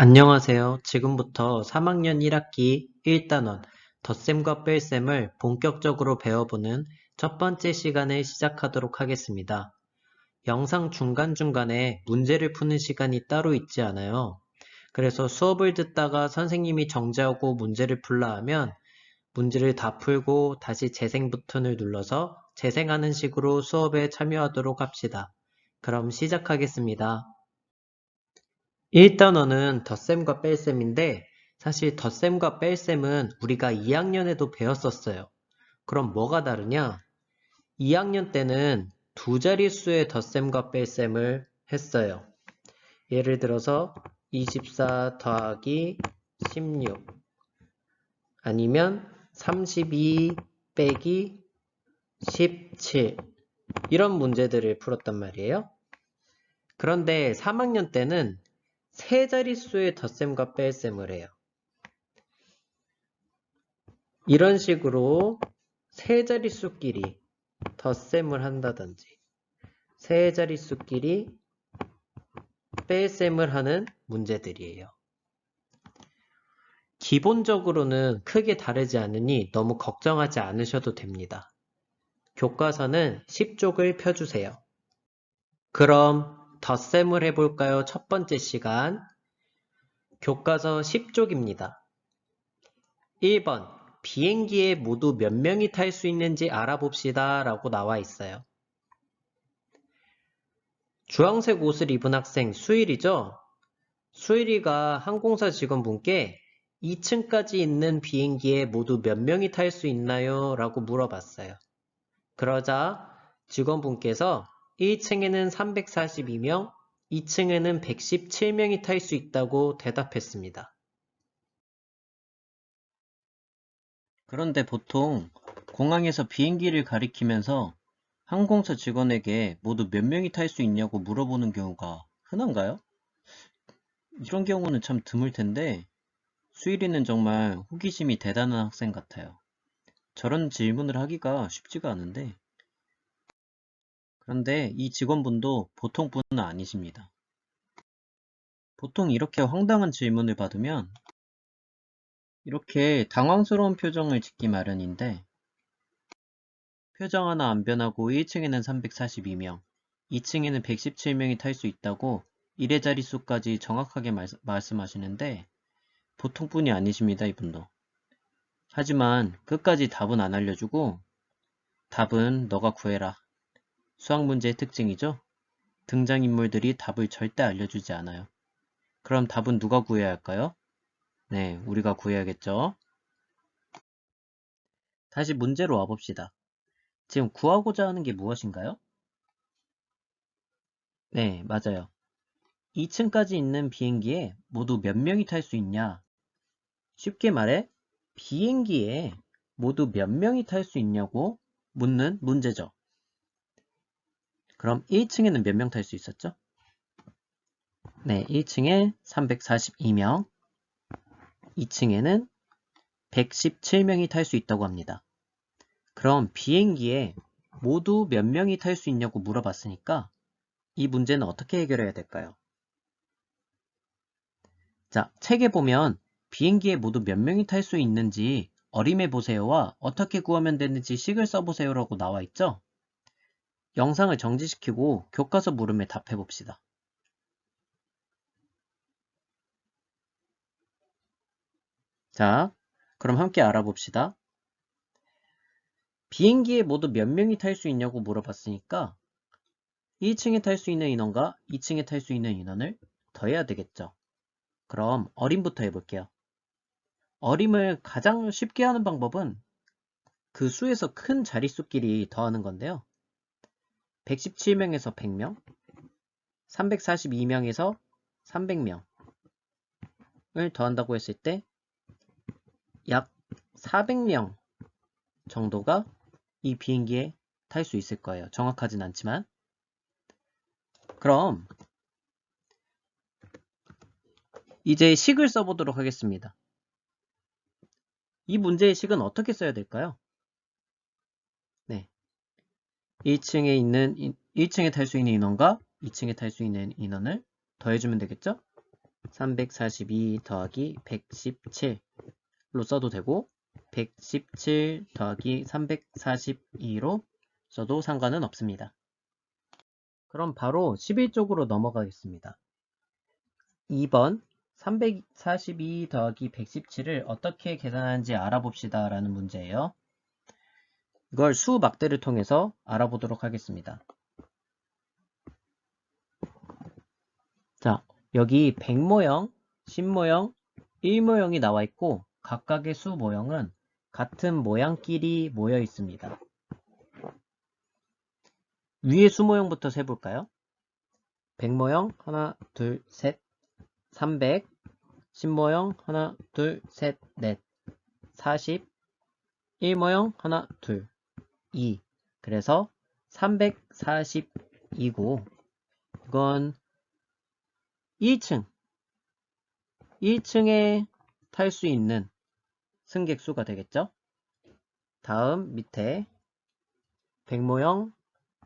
안녕하세요. 지금부터 3학년 1학기 1단원 덧셈과 뺄셈을 본격적으로 배워보는 첫 번째 시간을 시작하도록 하겠습니다. 영상 중간중간에 문제를 푸는 시간이 따로 있지 않아요. 그래서 수업을 듣다가 선생님이 정지하고 문제를 풀라 하면 문제를 다 풀고 다시 재생 버튼을 눌러서 재생하는 식으로 수업에 참여하도록 합시다. 그럼 시작하겠습니다. 1단원은 덧셈과 뺄셈인데 사실 덧셈과 뺄셈은 우리가 2학년에도 배웠었어요. 그럼 뭐가 다르냐? 2학년 때는 두 자릿수의 덧셈과 뺄셈을 했어요. 예를 들어서 24 더하기 16 아니면 32 빼기 17 이런 문제들을 풀었단 말이에요. 그런데 3학년 때는 세 자릿수의 덧셈과 뺄셈을 해요. 이런 식으로 세 자릿수끼리 덧셈을 한다든지 세 자릿수끼리 뺄셈을 하는 문제들이에요. 기본적으로는 크게 다르지 않으니 너무 걱정하지 않으셔도 됩니다. 교과서는 10쪽을 펴주세요. 그럼 덧셈을 해볼까요? 첫 번째 시간. 교과서 10쪽입니다. 1번. 비행기에 모두 몇 명이 탈 수 있는지 알아봅시다. 라고 나와 있어요. 주황색 옷을 입은 학생 수일이죠? 수일이가 항공사 직원분께 2층까지 있는 비행기에 모두 몇 명이 탈 수 있나요? 라고 물어봤어요. 그러자 직원분께서 1층에는 342명, 2층에는 117명이 탈 수 있다고 대답했습니다. 그런데 보통 공항에서 비행기를 가리키면서 항공사 직원에게 모두 몇 명이 탈 수 있냐고 물어보는 경우가 흔한가요? 이런 경우는 참 드물 텐데 수일이는 정말 호기심이 대단한 학생 같아요. 저런 질문을 하기가 쉽지가 않은데 그런데 이 직원분도 보통 분은 아니십니다. 보통 이렇게 황당한 질문을 받으면 이렇게 당황스러운 표정을 짓기 마련인데 표정 하나 안 변하고 1층에는 342명, 2층에는 117명이 탈 수 있다고 1의 자릿수까지 정확하게 말, 말씀하시는데 보통 분이 아니십니다, 이분도. 하지만 끝까지 답은 안 알려주고 답은 너가 구해라. 수학 문제의 특징이죠? 등장인물들이 답을 절대 알려주지 않아요. 그럼 답은 누가 구해야 할까요? 네, 우리가 구해야겠죠? 다시 문제로 와봅시다. 지금 구하고자 하는 게 무엇인가요? 네, 맞아요. 2층까지 있는 비행기에 모두 몇 명이 탈 수 있냐? 쉽게 말해, 비행기에 모두 몇 명이 탈 수 있냐고 묻는 문제죠. 그럼 1층에는 몇 명 탈 수 있었죠? 네, 1층에 342명, 2층에는 117명이 탈 수 있다고 합니다. 그럼 비행기에 모두 몇 명이 탈 수 있냐고 물어봤으니까 이 문제는 어떻게 해결해야 될까요? 자, 책에 보면 비행기에 모두 몇 명이 탈 수 있는지 어림해 보세요와 어떻게 구하면 되는지 식을 써보세요라고 나와 있죠? 영상을 정지시키고 교과서 물음에 답해 봅시다. 자, 그럼 함께 알아봅시다. 비행기에 모두 몇 명이 탈 수 있냐고 물어봤으니까 1층에 탈 수 있는 인원과 2층에 탈 수 있는 인원을 더해야 되겠죠. 그럼 어림부터 해볼게요. 어림을 가장 쉽게 하는 방법은 그 수에서 큰 자릿수끼리 더하는 건데요. 117명에서 100명, 342명에서 300명을 더한다고 했을 때 약 400명 정도가 이 비행기에 탈 수 있을 거예요. 정확하진 않지만. 그럼 이제 식을 써보도록 하겠습니다. 이 문제의 식은 어떻게 써야 될까요? 네. 1층에 있는 1층에 탈 수 있는 인원과 2층에 탈 수 있는 인원을 더해주면 되겠죠? 342 더하기 117로 써도 되고 117 더하기 342로 써도 상관은 없습니다. 그럼 바로 11쪽으로 넘어가겠습니다. 2번 342 더하기 117을 어떻게 계산하는지 알아봅시다 라는 문제예요. 이걸 수 막대를 통해서 알아보도록 하겠습니다. 자, 여기 100모형, 10모형, 1모형이 나와 있고 각각의 수 모형은 같은 모양끼리 모여 있습니다. 위에 수 모형부터 세 볼까요? 100모형 하나, 둘, 셋, 300, 10모형 하나, 둘, 셋, 넷, 40, 1모형 하나, 둘, 2. 그래서 342고 이건 1층 1층에 탈 수 있는 승객 수가 되겠죠? 다음 밑에 100 모형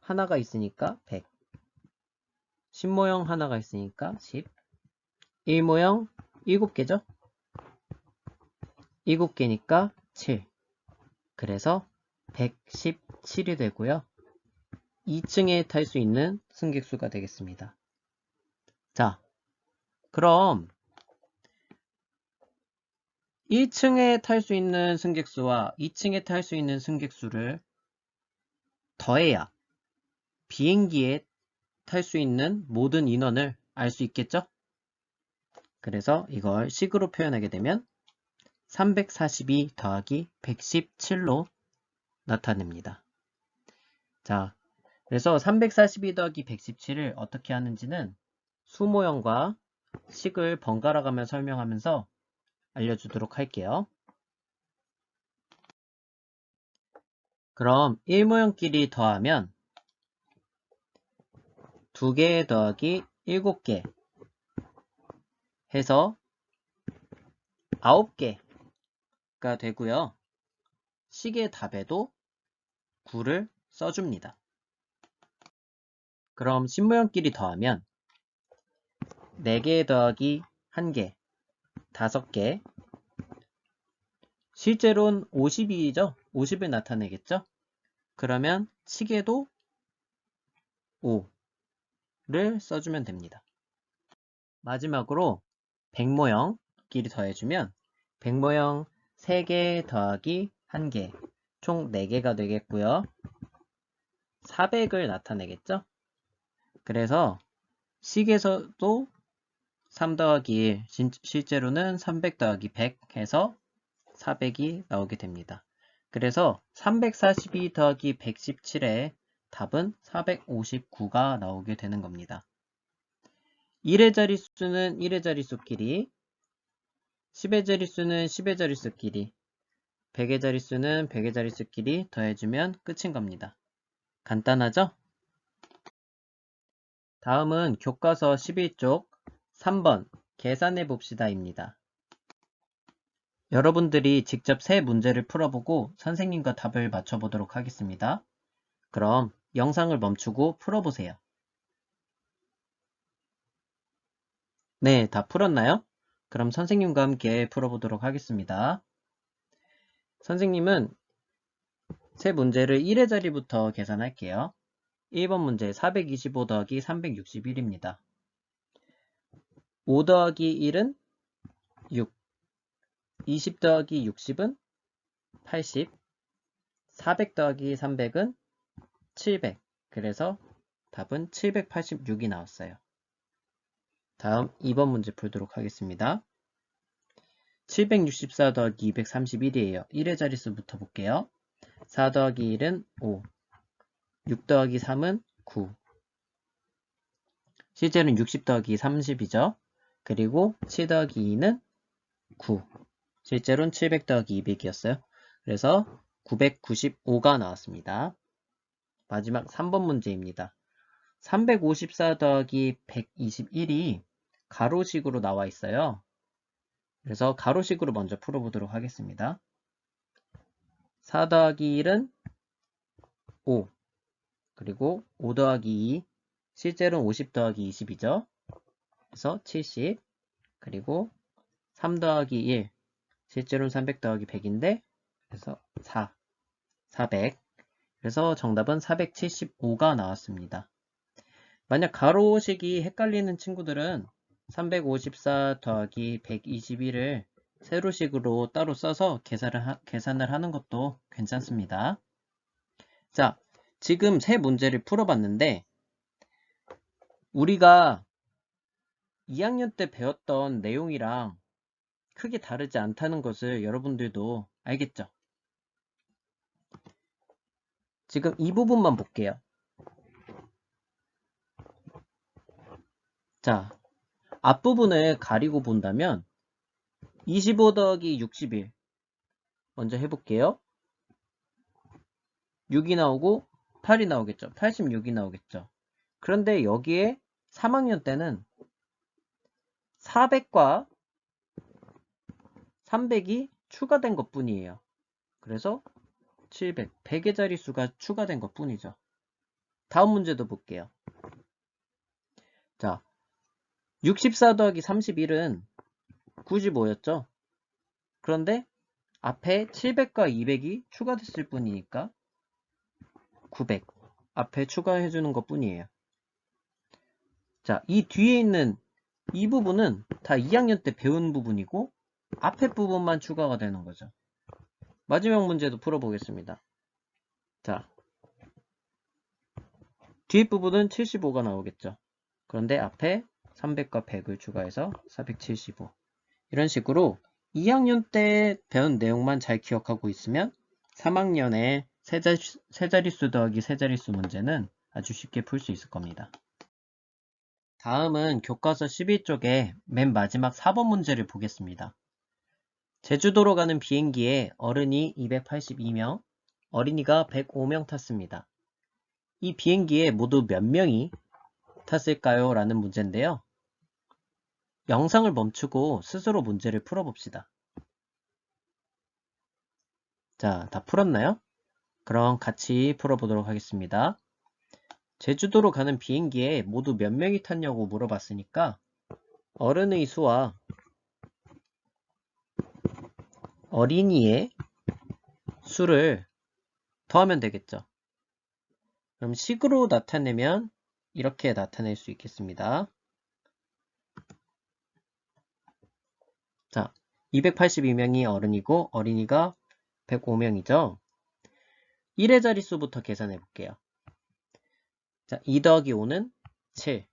하나가 있으니까 100 10 모형 하나가 있으니까 10 1모형 7개죠? 7개니까 7 그래서 117이 되고요. 2층에 탈 수 있는 승객 수가 되겠습니다. 자, 그럼 1층에 탈 수 있는 승객 수와 2층에 탈 수 있는 승객 수를 더해야 비행기에 탈 수 있는 모든 인원을 알 수 있겠죠? 그래서 이걸 식으로 표현하게 되면 342 더하기 117로 나타냅니다. 자, 그래서 342 더하기 117을 어떻게 하는지는 수모형과 식을 번갈아 가며 설명하면서 알려주도록 할게요. 그럼 1모형끼리 더하면 2개 더하기 7개 해서 9개가 되고요. 식의 답에도 9를 써줍니다. 그럼 신모형끼리 더하면 4개 더하기 1개, 5개 실제로는 50이죠? 50을 나타내겠죠? 그러면 식에도 5를 써주면 됩니다. 마지막으로 100모형끼리 더해주면 100모형 3개 더하기 1개, 총 4개가 되겠고요. 400을 나타내겠죠? 그래서 식에서도 3 더하기 1, 실제로는 300 더하기 100 해서 400이 나오게 됩니다. 그래서 342 더하기 117의 답은 459가 나오게 되는 겁니다. 1의 자릿수는 1의 자릿수끼리, 10의 자릿수는 10의 자릿수끼리, 100의 자릿수는 100의 자릿수끼리 더해주면 끝인 겁니다. 간단하죠? 다음은 교과서 11쪽 3번 계산해 봅시다 입니다. 여러분들이 직접 세 문제를 풀어보고 선생님과 답을 맞춰보도록 하겠습니다. 그럼 영상을 멈추고 풀어보세요. 네, 다 풀었나요? 그럼 선생님과 함께 풀어보도록 하겠습니다. 선생님은 세 문제를 1의 자리부터 계산할게요. 1번 문제 425 더하기 361입니다. 5 더하기 1은 6, 20 더하기 60은 80, 400 더하기 300은 700. 그래서 답은 786이 나왔어요. 다음 2번 문제 풀도록 하겠습니다. 764 더하기 231이에요. 1의 자릿수부터 볼게요. 4 더하기 1은 5, 6 더하기 3은 9. 실제는 60 더하기 30이죠. 그리고 7 더하기 2는 9. 실제로는 700 더하기 200이었어요. 그래서 995가 나왔습니다. 마지막 3번 문제입니다. 354 더하기 121이 가로식으로 나와 있어요. 그래서 가로식으로 먼저 풀어보도록 하겠습니다. 4 더하기 1은 5 그리고 5 더하기 2 실제로는 50 더하기 20이죠. 그래서 70 그리고 3 더하기 1. 실제로는 300 더하기 100인데, 그래서 4. 400. 그래서 정답은 475가 나왔습니다. 만약 가로식이 헷갈리는 친구들은 354 더하기 121을 세로식으로 따로 써서 계산을, 하, 계산을 하는 것도 괜찮습니다. 자, 지금 세 문제를 풀어봤는데 우리가 2학년 때 배웠던 내용이랑 크게 다르지 않다는 것을 여러분들도 알겠죠? 지금 이 부분만 볼게요. 자, 앞부분을 가리고 본다면 25 더하기 61 먼저 해볼게요. 6이 나오고 8이 나오겠죠. 86이 나오겠죠. 그런데 여기에 3학년 때는 400과 300이 추가된 것 뿐이에요. 그래서 700, 100의 자릿수가 추가된 것 뿐이죠. 다음 문제도 볼게요. 자, 64 더하기 31은 95였죠. 그런데 앞에 700과 200이 추가됐을 뿐이니까 900 앞에 추가해 주는 것 뿐이에요. 자, 이 뒤에 있는 이 부분은 다 2학년 때 배운 부분이고 앞에 부분만 추가가 되는 거죠. 마지막 문제도 풀어보겠습니다. 자, 뒷부분은 75가 나오겠죠. 그런데 앞에 300과 100을 추가해서 475 이런 식으로 2학년 때 배운 내용만 잘 기억하고 있으면 3학년에 세자릿수 더하기 세 자릿수 문제는 아주 쉽게 풀 수 있을 겁니다. 다음은 교과서 11쪽의 맨 마지막 4번 문제를 보겠습니다. 제주도로 가는 비행기에 어른이 282명, 어린이가 105명 탔습니다. 이 비행기에 모두 몇 명이 탔을까요? 라는 문제인데요. 영상을 멈추고 스스로 문제를 풀어봅시다. 자, 다 풀었나요? 그럼 같이 풀어보도록 하겠습니다. 제주도로 가는 비행기에 모두 몇 명이 탔냐고 물어봤으니까 어른의 수와 어린이의 수를 더하면 되겠죠. 그럼 식으로 나타내면 이렇게 나타낼 수 있겠습니다. 자, 282명이 어른이고 어린이가 105명이죠. 1의 자릿수부터 계산해 볼게요. 자, 2 더하기 5는 7.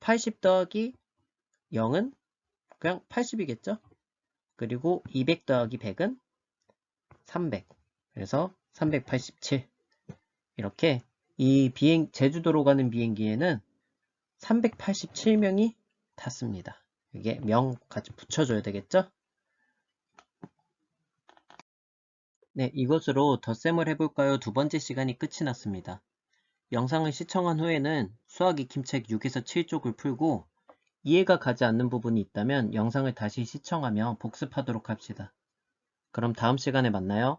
80 더하기 0은 그냥 80이겠죠? 그리고 200 더하기 100은 300. 그래서 387. 이렇게 이 비행, 제주도로 가는 비행기에는 387명이 탔습니다. 이게 명 같이 붙여줘야 되겠죠? 네, 이것으로 덧셈을 해볼까요? 두 번째 시간이 끝이 났습니다. 영상을 시청한 후에는 수학 익힘책 6에서 7쪽을 풀고 이해가 가지 않는 부분이 있다면 영상을 다시 시청하며 복습하도록 합시다. 그럼 다음 시간에 만나요.